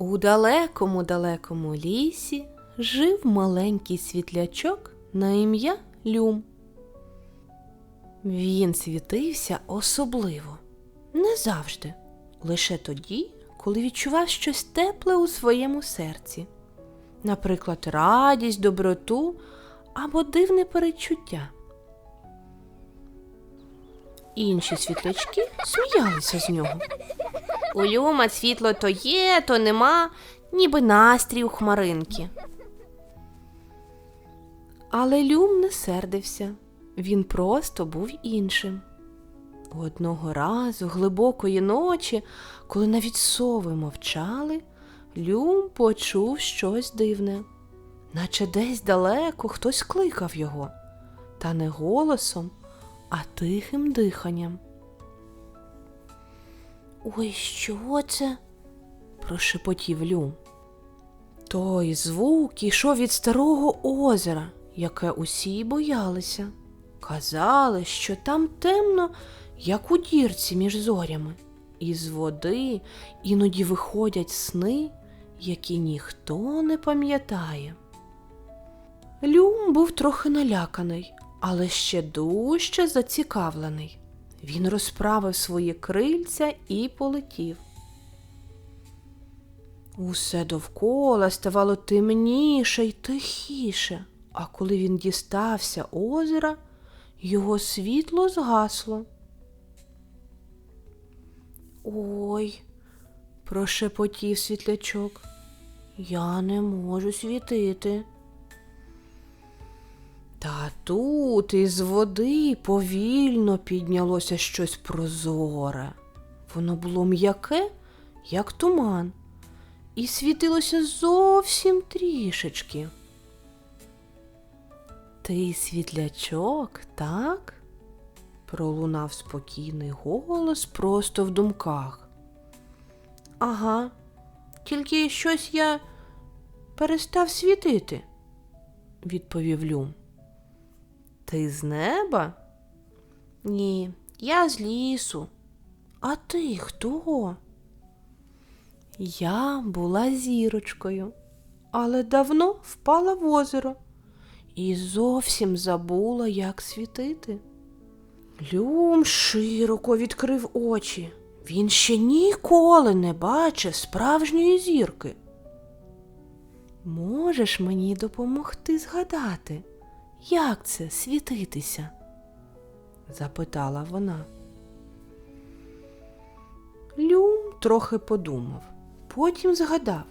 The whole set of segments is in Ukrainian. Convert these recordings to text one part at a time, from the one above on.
У далекому далекому лісі жив маленький світлячок на ім'я Люм. Він світився особливо, не завжди, лише тоді, коли відчував щось тепле у своєму серці, наприклад, радість, доброту або дивне перечуття. Інші світлячки сміялися з нього. У Люма світло то є, то нема, ніби настрій у хмаринки. Але Люм не сердився, він просто був іншим. Одного разу, глибокої ночі, коли навіть сови мовчали, Люм почув щось дивне, наче десь далеко хтось кликав його, та не голосом, а тихим диханням. Ой, що це? прошепотів Люм. Той звук ішов від старого озера, яке усі боялися. Казали, що там темно, як у дірці між зорями, і з води іноді виходять сни, які ніхто не пам'ятає. Люм був трохи наляканий, але ще дужче зацікавлений. Він розправив свої крильця і полетів. Усе довкола ставало темніше й тихіше, а коли він дістався озера, його світло згасло. Ой, прошепотів світлячок, я не можу світити. Тут із води повільно піднялося щось прозоре. Воно було м'яке, як туман, і світилося зовсім трішечки. Ти світлячок, так? пролунав спокійний голос просто в думках. Ага, тільки щось я перестав світити, відповів Люм. Ти з неба? Ні, я з лісу. А ти хто? Я була зірочкою, але давно впала в озеро і зовсім забула, як світити. Люм широко відкрив очі. Він ще ніколи не бачив справжньої зірки. Можеш мені допомогти згадати, як це світитися? запитала вона. Люм трохи подумав, потім згадав,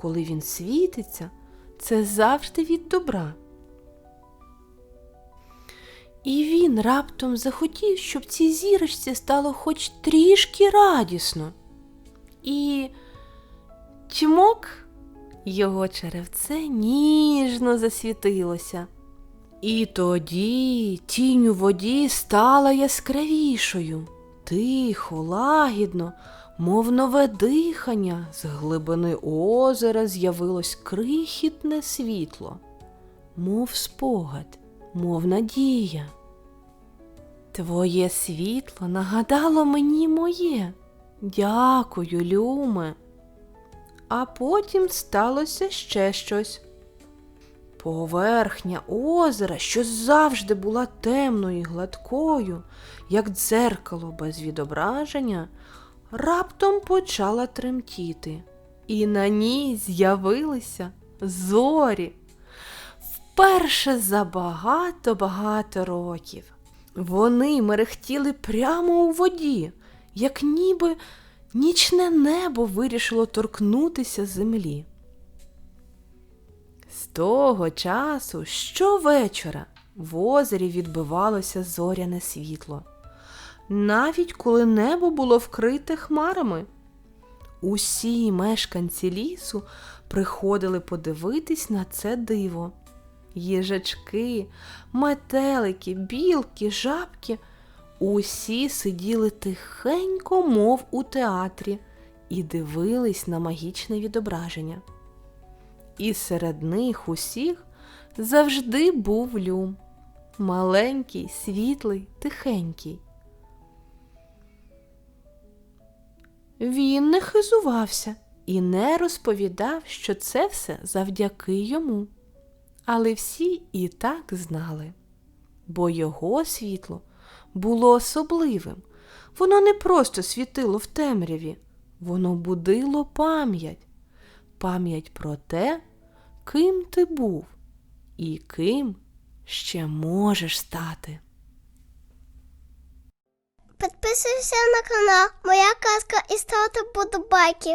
коли він світиться, це завжди від добра. І він раптом захотів, щоб цій зірочці стало хоч трішки радісно. І тьмок його черевце ніжно засвітилося. І тоді тінь у воді стала яскравішою, тихо, лагідно, мов нове дихання, з глибини озера з'явилось крихітне світло, мов спогад, мов надія. Твоє світло нагадало мені моє. Дякую, Люме. А потім сталося ще щось. Поверхня озера, що завжди була темною і гладкою, як дзеркало без відображення, раптом почала тремтіти, і на ній з'явилися зорі. Вперше за багато-багато років. Вони мерехтіли прямо у воді, як ніби нічне небо вирішило торкнутися землі. З того часу щовечора в озері відбивалося зоряне світло, навіть коли небо було вкрите хмарами. Усі мешканці лісу приходили подивитись на це диво. Їжачки, метелики, білки, жабки усі сиділи тихенько, мов у театрі, і дивились на магічне відображення. І серед них усіх завжди був Люм, маленький, світлий, тихенький. Він не хизувався і не розповідав, що це все завдяки йому. Але всі і так знали, бо його світло було особливим. Воно не просто світило в темряві, воно будило пам'ять, пам'ять про те, ким ти був і ким ще можеш стати. Підписуйся на канал Моя казка і ставте подобайки.